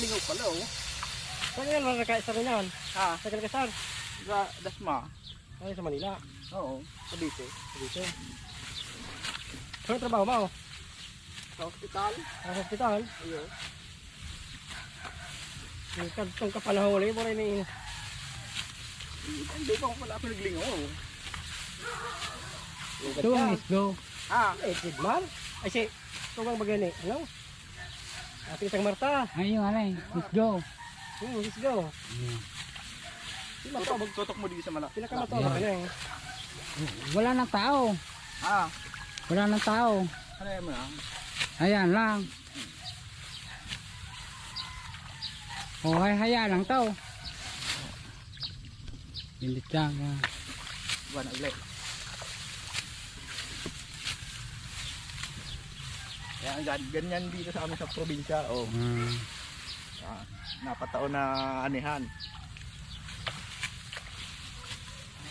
lingaw pala oh. Saan yan mga kakaisar na yan? Ha? Sa Kalakasar? Sa Dasma. Ay, sa Manila. Oo. Sa Bite. Dito. Ano trabaho mo? Sa hospital. Sa hospital? Ayun. Yung kagtong kapanahuli mo rin eh. Hindi ako pala pinaglingaw. Go, let's go. Ha? Eh, Kidman? Ay, si, tugang bagay ni, ano? Ate isang Marta. Ayun, alay. Let's go. Hmm, let's go. Tutok, magtutok mo dito sa malaki. Pinakamato ba ka eh. Wala nang tao. Ha? Wala nang tao. Yan mo na? Ayan lang. O, hay haya lang to. Hindi lang. ah. Buwan na ulit. Yan, gan- ganyan dito sa amin sa probinsya. Oh, Ah. ah, napataon na anihan.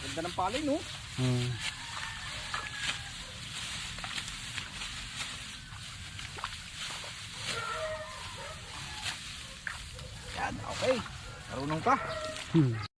Ganda ng palay, no? ah. Yan, okay. Marunong ka. Hmm.